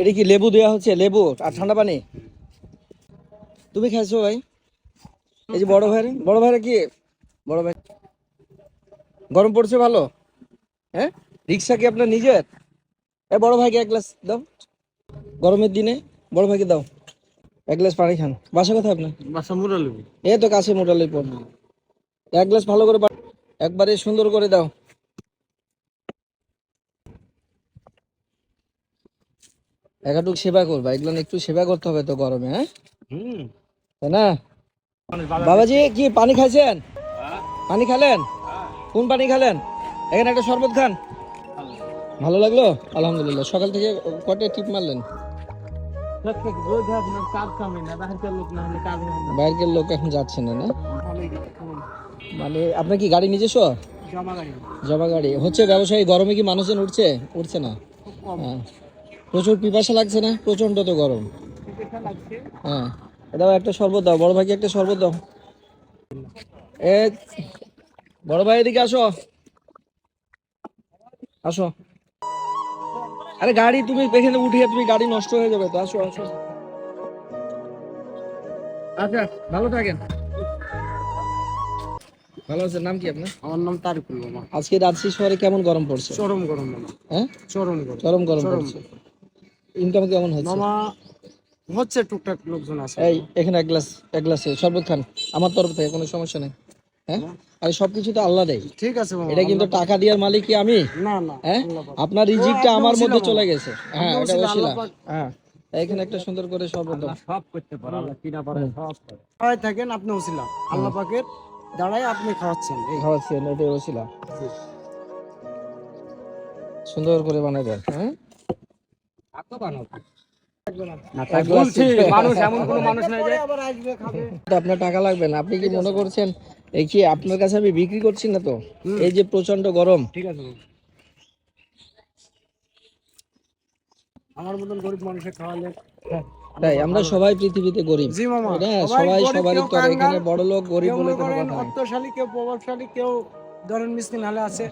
এটা কি লেবু দেওয়া হচ্ছে? লেবু আর ঠান্ডা পানি? তুমি খাইছো ভাই? এই যে বড় ভাইরে বড় ভাইরে কি? বড় ভাই গরম পড়ছে ভালো? হ্যাঁ? রিক্সা কি আপনার নিজের? এ বড় ভাইকে এক গ্লাস দাও। গরমের দিনে বড় ভাইকে দাও। এক গ্লাস পানি খান। বাসা কোথায় আপনার? বাসা মুরালি। এ তো কাছে মোটালের পর এক গ্লাস ভালো করে একবারে সুন্দর করে দাও। একাটুক সেবা করবা এগুলো একটু সেবা করতে হবে তো গরমে হ্যাঁ? হুম। তাই না? বাবাজি কি পানি খাইছেন? পানি খেলেন? কোন পানি খেলেন? এখানে একটা শরবত খান। ভালো লাগল? আলহামদুলিল্লাহ। সকাল থেকে কটে টিপ মারলেন? বাইরের লোক এখন যাচ্ছে না না? মানে আপনার কি গাড়ি নিজস্ব? জমা গাড়ি। হচ্ছে ব্যবসায়ী গরমে কি মানুষজন উঠছে? উঠছে না? হ্যাঁ। প্রচুর পিপাসা লাগছে না? প্রচণ্ড তো গরম। হ্যাঁ। এ দাও একটা শরবত দাও। বড় ভাইকে একটা শরবত দাও। এ বড় ভাই এদিকে আসো। আসো। আরে গাড়ি তুমি এখানে উঠিয়ে তুমি গাড়ি নষ্ট হয়ে যাবে তো। আসো আসো। আচ্ছা ভালো থাকেন। ভালো আছেন। নাম কি আপনার? আমার নাম তারিকুল মামা। আজকে রাজশাহী শহরে কেমন গরম পড়ছে? চরম গরম মামা। হ্যাঁ? চরম গরম। চরম গরম পড়ছে। ইনকাম কেমন হচ্ছে? মামা হচ্ছে টুকটাক লোকজন আছে। এই এখানে এক গ্লাস এক গ্লাস শরবত খান। আমার তরফ থেকে কোনো সমস্যা নেই হ্যাঁ? আরে সবকিছু তো আল্লাহ দেয়। ঠিক আছে মামা এটা কিন্তু টাকা দেওয়ার মালিক কি আমি? না না হ্যাঁ? আপনার রিজিকটা আমার মধ্যে চলে গেছে। হ্যাঁ এটা ওসিলা, হ্যাঁ এখানে একটা সুন্দর করে শরবত সব করতে পারে আল্লাহ কিনা পারে সব করে। সবাই থাকেন আপনি ওসিলা আল্লাহ পাকের দাঁড়ায় আপনি খাওয়াচ্ছেন এই। খাওয়াচ্ছেন এটা ওসিলা সুন্দর করে বানাবেন হ্যাঁ? আপনার টাকা লাগবে না আপনি কি মনে করছেন এই কি আপনার কাছে আমি বিক্রি করছি না তো? এই যে প্রচণ্ড গরম। ঠিক আছে আমার মতন গরিব মানুষের খাওয়ালে তাই আমরা সবাই পৃথিবীতে গরিব। জি মামা। এটা সবাই সবাই সবারই কেউ তো এখানে বড় লোক গরিব কেউ বলে কোনো কথা নেই। অর্থশালী কেউ প্রভাবশালী কেউ ধরেন মিসকিন হালে আছে।